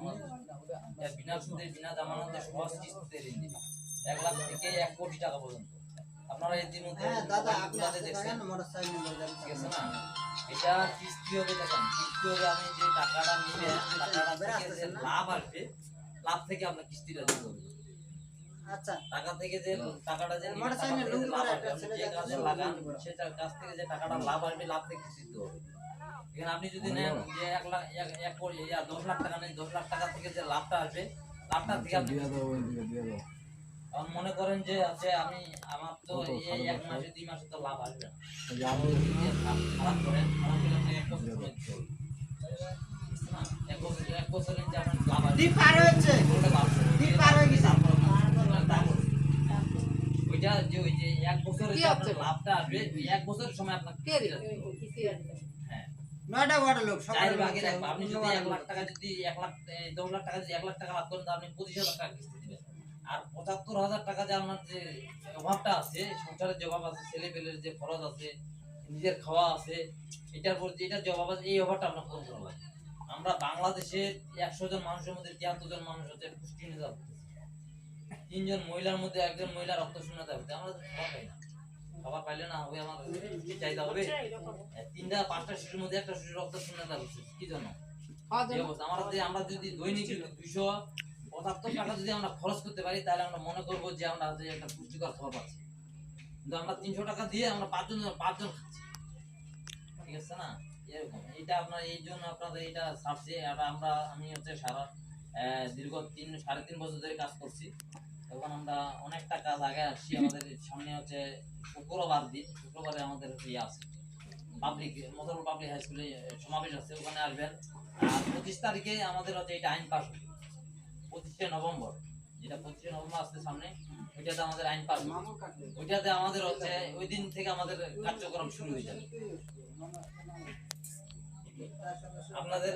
মোহাম্মদ বিনা সুদে বিনা জামানতে সহজ কিস্তিতে ঋণ দিবে। এক লাখ থেকে এক কোটি টাকা পর্যন্ত। আপনারা ইতিমধ্যে হ্যাঁ দেখছেন। ঠিক আছে না? এটা কিস্তি হবে দেখেন কিস্তি হবে আপনি যে টাকাটা নিবেন টাকাটা থেকে যে লাভ আসবে লাভ থেকে আপনার কিস্তিটা দিতে হবে। আচ্ছা। টাকা থেকে যে টাকাটা যে যে লাভ আসবে, যে কাজে লাগান লুঙ্গি পরে। থেকে যে টাকাটা লাভ আসবে লাভ থেকে কিস্তি দিতে হবে। এখানে আপনি যদি নেন যে এক লাখ এক এক কোটি দশ লাখ টাকা নেন দশ লাখ টাকা থেকে যে লাভটা আসবে লাভটা থেকে আপনি এখন মনে করেন যে আছে আমি আমার তো এই এক মাসে দুই মাসে তো লাভ আসবে না। এই যে আমি খারাপ করেন খারাপ করলে এক বছর বছর বছরের যে আপনার লাভ আসবে পার হয়েছে। পার হয়ে গেছে। ওইটা যে ওই যে এক বছরের লাভটা আসবে এক বছরের সময় আপনার কে দিল হ্যাঁ নয়টা লোক সকালে এক আপনি যদি এক লাখ টাকা যদি এক লাখ দশ লাখ টাকা যদি এক লাখ টাকা লাভ করেন আপনি পঁচিশ হাজার টাকা কিস্তি দিবেন। আর পঁচাত্তর হাজার টাকা যে আপনার যে অভাবটা আছে সংসারের যে অভাব আছে ছেলে পেলের যে খরচ আছে নিজের খাওয়া আছে এটার পর যে এটার যে অভাব আছে এই অভাবটা আপনার পূরণ করা লাগে আমরা বাংলাদেশে একশো জন মানুষের মধ্যে তিয়াত্তর জন মানুষ হচ্ছে পুষ্টিহীনতা। তিনজন মহিলার মধ্যে একজন মহিলা রক্ত শূন্যতা আমরা তো পাই না। খাবার পাইলে না হবে আমার কি চাহিদা হবে। তিনটা পাঁচটা শিশুর মধ্যে একটা শিশু রক্ত শূন্যতা হচ্ছে কি জন্য? আমরা যদি আমরা যদি দৈনিক দুইশো পঁচাত্তর টাকা যদি আমরা খরচ করতে পারি তাহলে আমরা মনে করব যে আমরা যে একটা পুষ্টিকর খাবার পাচ্ছি। কিন্তু আমরা তিনশো টাকা দিয়ে আমরা পাঁচজন পাঁচজন খাচ্ছি। ঠিক আছে না? এরকম। এটা আপনার এই জন্য আপনাদের এটা ছাড়ছি আর আমরা আমি হচ্ছে সারা আহ, দীর্ঘ তিন সাড়ে তিন বছর ধরে কাজ করছি। এখন আমরা অনেকটা কাজ আগে আসছি। আমাদের সামনে হচ্ছে শুক্রবার দিন। শুক্রবারে আমাদের ইয়ে আছে। পাবলিক পাবলিক হাই স্কুলে সমাবেশ আছে। ওখানে আসবেন। আর পঁচিশ তারিখে আমাদের হচ্ছে আইন পাস পঁচিশে নভেম্বর। যেটা পঁচিশে নভেম্বর আসছে সামনে, ওইটাতে আমাদের আইন পাস ওইটাতে আমাদের হচ্ছে ওই দিন থেকে আমাদের কার্যক্রম শুরু হয়ে যাবে। আপনাদের